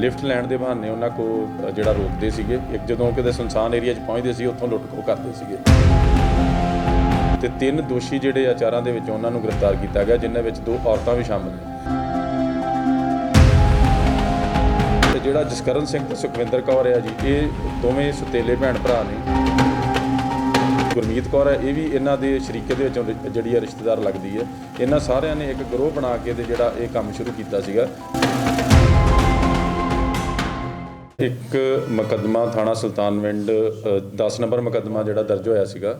Lift ਲੈਣ ਦੇ ਬਹਾਨੇ ਉਹਨਾਂ ਕੋ ਜਿਹੜਾ ਰੋਕਦੇ ਸੀਗੇ, ਇੱਕ ਜਦੋਂ ਕਿਤੇ ਸੰਸਾਨ ਏਰੀਆ 'ਚ ਪਹੁੰਚਦੇ ਸੀ, ਉੱਥੋਂ ਲੁੱਟ ਖੋਹ ਕਰਦੇ ਸੀਗੇ। ਤੇ ਤਿੰਨ ਦੋਸ਼ੀ ਜਿਹੜੇ ਆ ਚਾਰਾਂ ਦੇ ਵਿੱਚ ਉਹਨਾਂ ਨੂੰ ਗ੍ਰਿਫਤਾਰ ਕੀਤਾ ਗਿਆ, ਜਿਨ੍ਹਾਂ ਵਿੱਚ ਦੋ ਔਰਤਾਂ ਵੀ ਸ਼ਾਮਲ ਨੇ। ਤੇ ਜਿਹੜਾ ਜਸਕਰਨ ਸਿੰਘ ਤੇ ਸੁਖਵਿੰਦਰ ਕੌਰ ਹੈ ਜੀ, ਇਹ ਦੋਵੇਂ ਸੁਤੇਲੇ ਭੈਣ ਭਰਾ ਨੇ। ਗੁਰਮੀਤ ਕੌਰ ਹੈ ਇਹ ਵੀ ਇਹਨਾਂ ਦੇ ਸ਼ਰੀਕੇ ਦੇ ਵਿੱਚੋਂ ਜਿਹੜੀ ਹੈ ਰਿਸ਼ਤੇਦਾਰ ਲੱਗਦੀ ਹੈ ਇਹਨਾਂ ਸਾਰਿਆਂ ਨੇ ਇੱਕ ਗਰੋਹ ਬਣਾ ਕੇ ਤੇ ਜਿਹੜਾ ਇਹ ਕੰਮ ਸ਼ੁਰੂ ਕੀਤਾ ਸੀਗਾ। ਇੱਕ ਮੁਕੱਦਮਾ ਥਾਣਾ ਸੁਲਤਾਨਵਿੰਡ 10 ਨੰਬਰ ਮੁਕੱਦਮਾ ਜਿਹੜਾ ਦਰਜ ਹੋਇਆ ਸੀਗਾ,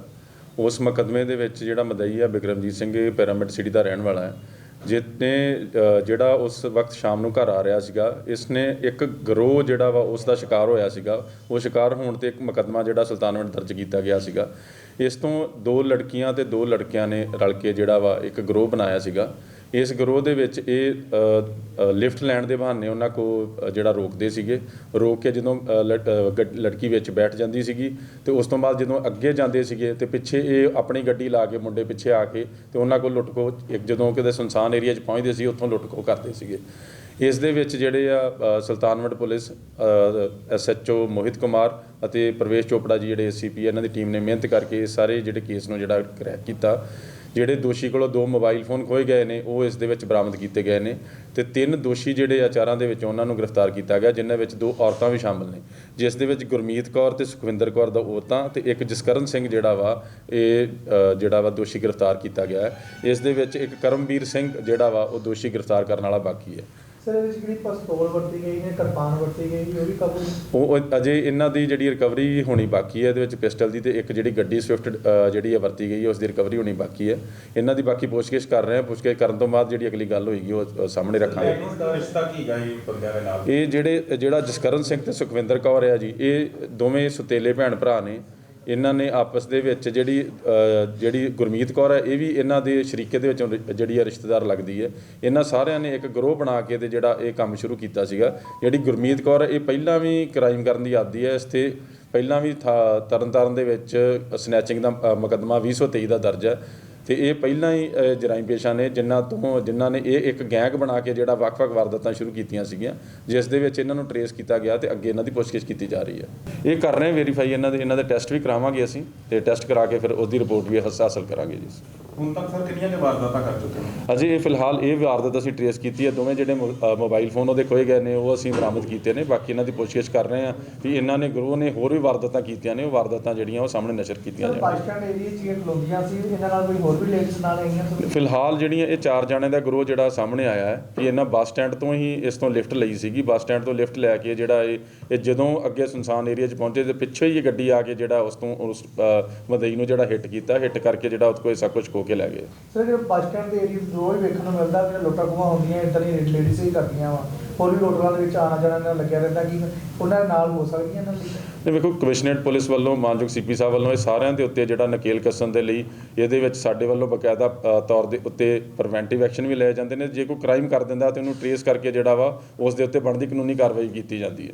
ਉਸ ਮੁਕੱਦਮੇ ਦੇ ਵਿੱਚ ਜਿਹੜਾ ਮਦਈ ਹੈ ਬਿਕਰਮਜੀਤ ਸਿੰਘ, ਇਹ ਪਿਰਾਮਿਡ ਸਿਟੀ ਦਾ ਰਹਿਣ ਵਾਲਾ ਹੈ। ਜਿਸਨੇ ਜਿਹੜਾ ਉਸ ਵਕਤ ਸ਼ਾਮ ਨੂੰ ਘਰ ਆ ਰਿਹਾ ਸੀਗਾ, ਇਸਨੇ ਇੱਕ ਗਰੋਹ ਜਿਹੜਾ ਵਾ, ਉਸ ਦਾ ਸ਼ਿਕਾਰ ਹੋਇਆ ਸੀਗਾ। ਉਹ ਸ਼ਿਕਾਰ ਹੋਣ ਤੇ ਇੱਕ ਮੁਕੱਦਮਾ ਜਿਹੜਾ ਸੁਲਤਾਨਵਿੰਡ ਦਰਜ ਕੀਤਾ ਗਿਆ ਸੀਗਾ। ਇਸ ਤੋਂ ਦੋ ਲੜਕੀਆਂ ਤੇ ਦੋ ਲੜਕਿਆਂ ਨੇ ਰਲ ਕੇ ਜਿਹੜਾ ਵਾ, ਇੱਕ ਗਰੋਹ ਬਣਾਇਆ ਸੀਗਾ। ਇਸ ਗਰੋਹ ਦੇ ਵਿੱਚ ਇਹ ਲਿਫਟ ਲੈਣ ਦੇ ਬਹਾਨੇ ਉਹਨਾਂ ਕੋ ਜਿਹੜਾ ਰੋਕਦੇ ਸੀਗੇ ਰੋਕ ਕੇ ਜਦੋਂ ਅ, ਲੜਕੀ ਵਿੱਚ ਬੈਠ ਜਾਂਦੀ ਸੀਗੀ ਤੇ ਉਸ ਤੋਂ ਬਾਅਦ ਜਦੋਂ ਅੱਗੇ ਜਾਂਦੇ ਸੀਗੇ ਤੇ ਪਿੱਛੇ ਇਹ ਆਪਣੀ ਗੱਡੀ ਲਾ ਕੇ ਮੁੰਡੇ ਪਿੱਛੇ ਆ ਕੇ ਤੇ ਉਹਨਾਂ ਕੋਲ ਲੁੱਟ ਖੋ ਇੱਕ ਜਦੋਂ ਕਿਤੇ ਸੁਨਸਾਨ ਏਰੀਆ 'ਚ ਪਹੁੰਚਦੇ ਸੀ ਉੱਥੋਂ ਲੁੱਟ ਖੋ ਕਰਦੇ ਸੀਗੇ। ਇਸ ਦੇ ਵਿੱਚ ਜਿਹੜੇ ਆ ਅ, ਸੁਲਤਾਨਵਿੰਡ ਪੁਲਿਸ ਐਸਐਚਓ ਮੋਹਿਤ ਕੁਮਾਰ ਅਤੇ ਪ੍ਰਵੇਸ਼ ਚੋਪੜਾ ਜੀ ਜਿਹੜੇ ਐਸਸੀਪੀ ਇਹਨਾਂ ਦੀ ਟੀਮ ਨੇ ਮਿਹਨਤ ਕਰਕੇ ਇਹ ਸਾਰੇ ਜਿਹੜੇ ਕੇਸ ਨੂੰ ਜਿਹੜਾ ਕਰੈਕ ਕੀਤਾ। ਜਿਹੜੇ ਦੋਸ਼ੀ ਕੋਲੋਂ ਦੋ ਮੋਬਾਈਲ ਫੋਨ ਖੋਏ ਗਏ ਨੇ, ਉਹ ਇਸ ਦੇ ਵਿੱਚ ਬਰਾਮਦ ਕੀਤੇ ਗਏ ਨੇ ਤੇ ਤਿੰਨ ਦੋਸ਼ੀ ਜਿਹੜੇ ਆ ਚਾਰਾਂ ਦੇ ਵਿੱਚ ਉਹਨਾਂ ਨੂੰ ਗ੍ਰਿਫਤਾਰ ਕੀਤਾ ਗਿਆ, ਜਿਨ੍ਹਾਂ ਵਿੱਚ ਦੋ ਔਰਤਾਂ ਵੀ ਸ਼ਾਮਲ ਨੇ। ਜਿਸ ਦੇ ਵਿੱਚ ਗੁਰਮੀਤ ਕੌਰ ਤੇ ਸੁਖਵਿੰਦਰ ਕੌਰ ਦਾ ਔਰਤਾਂ ਤੇ ਇੱਕ ਜਸਕਰਨ ਸਿੰਘ ਜਿਹੜਾ ਵਾ, ਇਹ ਜਿਹੜਾ ਵਾ ਦੋਸ਼ੀ ਗ੍ਰਿਫਤਾਰ ਕੀਤਾ ਗਿਆ ਹੈ। ਇਸ ਦੇ ਵਿੱਚ ਇੱਕ ਕਰਮਵੀਰ ਸਿੰਘ ਜਿਹੜਾ ਵਾ, ਉਹ ਦੋਸ਼ੀ ਗ੍ਰਿਫਤਾਰ ਕਰਨ ਵਾਲਾ ਬਾਕੀ ਹੈ। ਸਰ, ਇਹਦੇ ਵਿੱਚ ਜਿਹੜੀ ਪਿਸਤੌਲ ਵਰਤੀ ਗਈ ਨੇ, ਕਿਰਪਾਨ ਵਰਤੀ ਗਈ ਉਹ ਵੀ ਕਾਬੂ ਉਹ ਅਜੇ ਇਹਨਾਂ ਦੀ ਜਿਹੜੀ ਰਿਕਵਰੀ ਹੋਣੀ ਬਾਕੀ ਹੈ, ਇਹਦੇ ਵਿੱਚ ਪਿਸਟਲ ਦੀ ਤੇ ਇੱਕ ਜਿਹੜੀ ਗੱਡੀ ਸਵਿਫਟ ਜਿਹੜੀ ਹੈ ਵਰਤੀ ਗਈ ਹੈ ਉਸ ਦੀ ਰਿਕਵਰੀ ਹੋਣੀ ਬਾਕੀ ਹੈ। ਇਹਨਾਂ ਦੀ ਬਾਕੀ ਪੁੱਛਗਿੱਛ ਕਰ ਰਹੇ ਹਾਂ, ਪੁੱਛਗਿੱਛ ਕਰਨ ਤੋਂ ਬਾਅਦ ਜਿਹੜੀ ਅਗਲੀ ਗੱਲ ਹੋਏਗੀ, ਉਹ ਸਾਹਮਣੇ ਰੱਖਾਂਗੇ। ਰਿਸ਼ਤਾ ਕੀ ਗਾ ਇਹ ਬੰਦਿਆਂ ਦੇ ਨਾਲ ਇਹ ਜਿਹੜੇ, ਜਿਹੜਾ ਜਸਕਰਨ ਸਿੰਘ ਤੇ ਸੁਖਵਿੰਦਰ ਕੌਰ ਹੈ ਜੀ, ਇਹ ਦੋਵੇਂ ਸੁਤੇਲੇ ਭੈਣ ਭਰਾ ਨੇ। ਇਹਨਾਂ ਨੇ ਆਪਸ ਦੇ ਵਿੱਚ ਜਿਹੜੀ ਜਿਹੜੀ ਗੁਰਮੀਤ ਕੌਰ ਹੈ ਇਹ ਵੀ ਇਹਨਾਂ ਦੇ ਸ਼ਰੀਕੇ ਦੇ ਵਿੱਚੋਂ ਜਿਹੜੀ ਹੈ ਰਿਸ਼ਤੇਦਾਰ ਲੱਗਦੀ ਹੈ। ਇਹਨਾਂ ਸਾਰਿਆਂ ਨੇ ਇੱਕ ਗਰੋਹ ਬਣਾ ਕੇ ਤੇ ਜਿਹੜਾ ਇਹ ਕੰਮ ਸ਼ੁਰੂ ਕੀਤਾ ਸੀਗਾ। ਜਿਹੜੀ ਗੁਰਮੀਤ ਕੌਰ ਇਹ ਪਹਿਲਾਂ ਵੀ ਕ੍ਰਾਈਮ ਕਰਨ ਦੀ ਆਦੀ ਹੈ। ਇਸ ਤੇ ਪਹਿਲਾਂ ਵੀ ਥਾ- ਤਰਨਤਾਰਨ ਦੇ ਵਿੱਚ ਸਨੈਚਿੰਗ ਦਾ ਅ, ਮੁਕੱਦਮਾ 2023 ਦਾ ਦਰਜ ਹੈ। ਤੇ ਇਹ ਪਹਿਲਾਂ ਹੀ ਅ, ਜਰਾਈਮ ਪੇਸ਼ਾ ਨੇ ਜਿਨ੍ਹਾਂ ਤੋਂ ਜਿਨ੍ਹਾਂ ਨੇ ਇਹ ਇੱਕ ਗੈਂਗ ਬਣਾ ਕੇ ਜਿਹੜਾ ਵੱਖ-ਵੱਖ ਵਾਰਦਾਤਾਂ ਸ਼ੁਰੂ ਕੀਤੀਆਂ ਸੀਗੀਆਂ ਜਿਸ ਦੇ ਵਿੱਚ ਇਹਨਾਂ ਨੂੰ ਟਰੇਸ ਕੀਤਾ ਗਿਆ ਤੇ ਅੱਗੇ ਇਹਨਾਂ ਦੀ ਪੁੱਛਗਿੱਛ ਕੀਤੀ ਜਾ ਰਹੀ ਹੈ। ਇਹ ਕਰ ਰਹੇ ਵੈਰੀਫਾਈ ਇਹਨਾਂ ਦੇ ਇਹਨਾਂ ਦੇ ਟੈਸਟ ਵੀ ਕਰਾਵਾਂਗੇ ਅਸੀਂ ਤੇ ਟੈਸਟ ਕਰਾ ਕੇ ਫਿਰ ਉਹਦੀ ਰਿਪੋਰਟ ਵੀ ਹਾਸ- ਹਾਸਲ ਕਰਾਂਗੇ ਜੀ। ਹੁਣ ਤੱਕ ਸਰ ਕਿੰਨੀਆਂ ਨੇ ਵਾਰਦਾਤਾਂ ਕਰ ਚੁੱਕੇ ਨੇ? ਅਜੇ ਇਹ ਫਿਲਹਾਲ ਇਹ ਵਾਰਦਾਤ ਅਸੀਂ ਟਰੇਸ ਕੀਤੀ ਹੈ ਦੋਵੇਂ ਜਿਹੜੇ ਮੋਬਾਈਲ ਫੋਨ ਉਹਦੇ ਖੋਏ ਗਏ ਨੇ ਉਹ ਅਸੀਂ ਬਰਾਮਦ ਕੀਤੇ ਨੇ ਬਾਕੀ ਇਹਨਾਂ ਦੀ ਪੁੱਛਗਿੱਛ ਕਰ ਰਹੇ ਹਾਂ ਵੀ ਇਹਨਾਂ ਨੇ ਗਰੋਹ ਨੇ ਹੋਰ ਵੀ ਵਾਰਦਾਤਾਂ ਕੀਤੀਆਂ ਨੇ ਉਹ ਵਾਰਦਾਤਾਂ ਜਿਹੜੀਆਂ ਉਹ ਸਾਹਮਣੇ ਨਸ਼ਰ ਕੀਤੀਆਂ ਬੱਸ ਸਟੈਂਡ ਏਰੀਆ 'ਚ ਇਹ ਖਲੋਂਦੀਆਂ ਸੀ ਇਹਨਾਂ ਨਾਲ ਕੋਈ ਹੋਰ ਵੀ ਲੇਡੀਜ਼ ਨਾਲ ਆਈਆਂ ਫਿਲਹਾਲ ਜਿਹੜੀਆਂ ਇਹ ਚਾਰ ਜਾਣਿਆਂ ਦਾ ਗਰੋਹ ਜਿਹੜਾ ਸਾਹਮਣੇ ਆਇਆ ਹੈ ਕਿ ਇਹਨਾਂ ਬੱਸ ਸਟੈਂਡ ਤੋਂ ਹੀ ਇਸ ਤੋਂ ਲਿਫਟ ਲਈ ਸੀਗੀ ਬੱਸ ਸਟੈਂਡ ਤੋਂ ਲਿਫਟ ਲੈ ਕੇ ਜਿਹੜਾ ਇਹ ਇਹ ਜਦੋਂ ਅੱਗੇ ਸੁਨਸਾਨ ਏਰੀਆ 'ਚ ਪਹੁੰਚੇ ਤੇ ਪਿੱਛੇ ਹੀ ਇਹ ਗੱਡੀ ਆ ਕੇ ਜਿਹੜਾ ਉਸ ਤੋਂ ਉਸ ਮਦਈ ਨੂੰ ਜਿਹੜਾ ਹਿੱਟ ਕੀਤਾ ਹਿੱਟ ਕਰਕੇ ਜਿਹੜਾ ਉਹਦੇ ਕੋਲ ਸਭ ਕੁਝ ਖੋ ਕੇ ਲੈ ਗਏ। ਸਰ ਜਿਹੜਾ ਬੱਸ ਸਟੈਂਡ ਦੇ ਏਰੀਆ ਰੋਜ਼ ਵੇਖਣ ਨੂੰ ਮਿਲਦਾ ਕਿ ਲੁੱਟਾਂ ਖੋਹਾਂ ਹੁੰਦੀਆਂ ਇਦਾਂ ਦੀ ਲੇਡੀਜ਼ ਹੀ ਕਰਦੀਆਂ ਵਾ। ਹੋਰ ਵੀ ਦੇ ਵਿੱਚ ਆਣਾ ਜਾਣਾ ਨਾਲ ਲੱਗਿਆ ਰਹਿੰਦਾ ਕਿ ਉਹਨਾਂ ਨਾਲ ਹੋ ਸਕਦੀਆਂ ਦੀ? ਤੇ ਵੇਖੋ ਕਮਿਸ਼ਨਰੇਟ ਪੁਲਿਸ ਵੱਲੋਂ ਮਾਨਯੋਗ ਸੀਪੀ ਸਾਹਿਬ ਵੱਲੋਂ ਇਹ ਸਾਰਿਆਂ ਦੇ ਉੱਤੇ ਜਿਹੜਾ ਨਕੇਲ ਕੱਸਣ ਦੇ ਲਈ ਇਹਦੇ ਵਿੱਚ ਸਾਡੇ ਵੱਲੋਂ ਬਕਾਇਦਾ ਤੌਰ ਦੇ ਉੱਤੇ ਪ੍ਰੀਵੈਂਟਿਵ ਐਕਸ਼ਨ ਵੀ ਲਏ ਜਾਂਦੇ ਨੇ। ਜੇ ਕੋਈ ਕ੍ਰਾਈਮ ਕਰ ਦਿੰਦਾ ਤੇ ਉਹਨੂੰ ਟਰੇਸ ਕਰਕੇ ਜਿਹੜਾ ਵਾ ਉਸ ਦੇ ਉੱਤੇ ਬਣਦੀ ਕਾਨੂੰਨੀ ਕਾਰਵਾਈ ਕੀਤੀ ਜਾਂਦੀ ਹੈ।